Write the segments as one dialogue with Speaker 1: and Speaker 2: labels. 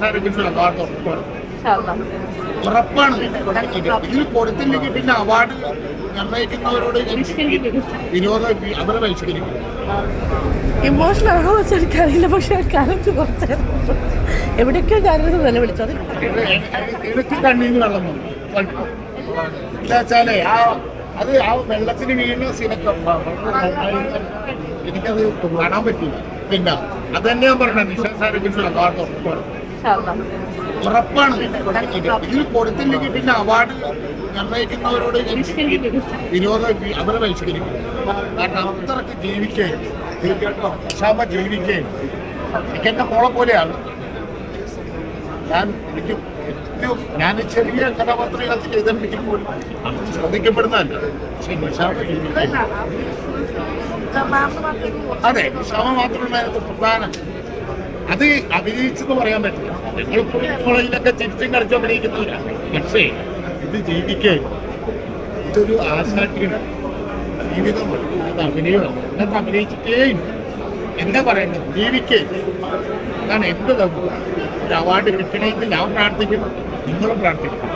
Speaker 1: സാരംഗിന്റെ award ഉറപ്പാണ്. ഉറപ്പാണ്. ഇതിൽ കൊടുത്തില്ലെങ്കിൽ പിന്നെ അവാർഡ് നിർണയിക്കുന്നവരോട് വിനോദം അവരെ പരിഷ്കരിക്കും
Speaker 2: ഇമോഷണൽ ആണോ എന്ന് എനിക്കറിയില്ല. പക്ഷെ കരഞ്ഞു കുറച്ചായിരുന്നു എവിടെയൊക്കെയോ കരഞ്ഞത് നില വിളിച്ചു? അത്
Speaker 1: ഇടയ്ക്ക് കണ്ണീന്ന് വെള്ളം വന്നു. എന്താ വെച്ചാലേ ആ അത് ആ വെള്ളത്തിന് വീണ സീനൊക്കെ എനിക്കത് കാണാൻ പറ്റില്ല പിന്നെ അത് തന്നെ ഞാൻ പറഞ്ഞ അവാർഡ് ഉറപ്പാണ്.
Speaker 2: ഇൻഷാല്ലാ.
Speaker 1: ഉറപ്പാണ്. ഇതിൽ കൊടുത്തില്ലെങ്കിൽ പിന്നെ അവാർഡ് നിർണയിക്കുന്നവരോട് വിനോദം അവരെ ബഹിഷ്കരിക്കും കാരണം അത്രയ്ക്ക് ജീവിക്കേ ക്ഷമ ജീവിക്കുകയും എനിക്ക് എന്റെ മോളെ പോലെയാണ്. ഞാൻ എനിക്ക് ഏറ്റവും ഞാൻ ചെറിയ കഥാപാത്രങ്ങളൊക്കെ ചെയ്തിട്ടുണ്ടെങ്കിൽ ശ്രദ്ധിക്കപ്പെടുന്നതല്ല. പക്ഷെ നിഷാമ ജീവിക്കാൻ അതെ. ക്ഷമ മാത്രമല്ല പ്രധാനം അത് അഭിനയിച്ചെന്ന് പറയാൻ പറ്റില്ല. ഞങ്ങൾ കോളേജിലൊക്കെ ചിരിച്ചും കളിച്ചും അഭിനയിക്കുന്നില്ല. പക്ഷേ ഇത് ജീവിക്കാൻ ഇതൊരു ആശാട്ടിയുടെ ജീവിതമാണ് അത് അഭിനയമാണ്. അത് അഭിനയിച്ചിട്ടേ എന്താ പറയുന്നത്? ജീവിക്കേ. അതാണ് എന്ത് ഒരു അവാർഡ് കിട്ടണമെങ്കിൽ ഞാൻ പ്രാർത്ഥിക്കുന്നു. നിങ്ങളും പ്രാർത്ഥിക്കുന്നു.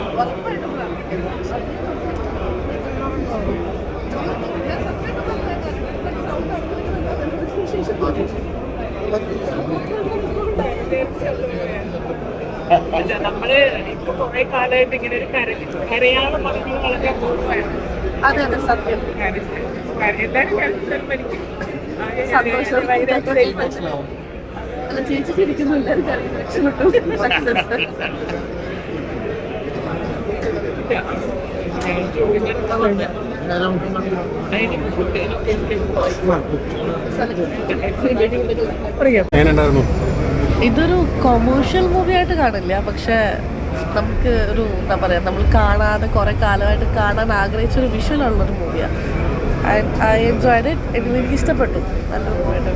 Speaker 3: പക്ഷെ നമ്മൾ ഇപ്പൊ കുറെ കാലമായിട്ട് ഇങ്ങനെ ഒരു കര കരയാളം മക്കൾ വളരെ അപൂർവമായിരുന്നു
Speaker 2: അതെ അതെ സത്യം
Speaker 3: കാര്യം- കാര്യം എല്ലാരും കരച്ചിലും മരിക്കും
Speaker 2: സന്തോഷം. അല്ല ചേച്ചി ചിരിക്കുന്നു എല്ലാവരും കരഞ്ഞു രക്ഷപ്പെട്ടു സക്സസ് ഇതൊരു കൊമേഴ്ഷ്യൽ മൂവി ആയിട്ട് കാണില്ല. പക്ഷെ നമുക്ക് ഒരു എന്താ പറയാ നമ്മൾ കാണാതെ കുറെ കാലമായിട്ട് കാണാൻ ആഗ്രഹിച്ച ഒരു വിഷ്വൽ ഉള്ളൊരു മൂവിയാണ് ഐ എൻജോയ്ഡ് ഇറ്റ് എനിക്ക് ഇഷ്ടപ്പെട്ടു. മൂവിയായിട്ട്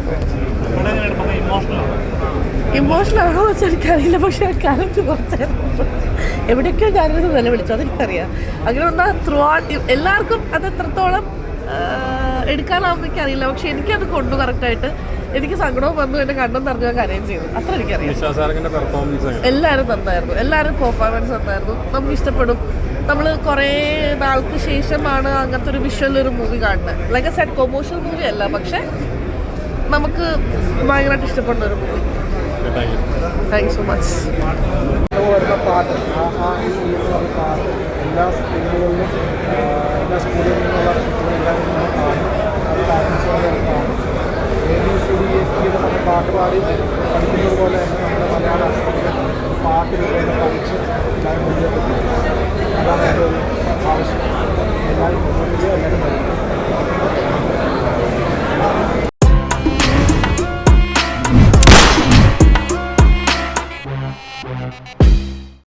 Speaker 2: ഇമോഷണൽ ആണോ വെച്ചാൽ എനിക്കറിയില്ല. പക്ഷെ ആ കുറച്ച് എവിടെയൊക്കെയോ കരഞ്ഞത് നില വിളിച്ചു. അതെനിക്കറിയാം. അങ്ങനെ ഒന്നാ ത്രൂ ഔട്ട് എല്ലാവർക്കും അത് എത്രത്തോളം എടുക്കാനാവുന്ന എനിക്കറിയില്ല. പക്ഷെ എനിക്കത് കൊണ്ടു കറക്റ്റായിട്ട് എനിക്ക് സങ്കടവും വന്നു. എന്റെ കണ്ണും നിറഞ്ഞു ഞാൻ കരയും ചെയ്തു. അത്ര എനിക്കറിയാം. എല്ലാവരും നന്നായിരുന്നു. എല്ലാവരും പെർഫോമൻസ് നന്നായിരുന്നു. നമുക്ക് ഇഷ്ടപ്പെടും. നമ്മൾ കുറേ നാൾക്ക് ശേഷമാണ് അങ്ങനത്തെ ഒരു വിഷ്വൽ ഒരു മൂവി കാണുന്നത് ലൈക്ക് സെറ്റ് കൊമേഴ്ഷ്യൽ മൂവി അല്ല പക്ഷെ നമുക്ക് ഭയങ്കരമായിട്ട് ഇഷ്ടപ്പെടുന്ന ഒരു movie thank you so much
Speaker 4: പാട്ട് എല്ലാ സ്കൂളുകളിലും എല്ലാ സ്കൂളുകളിൽ Yani, yani, yani, yani.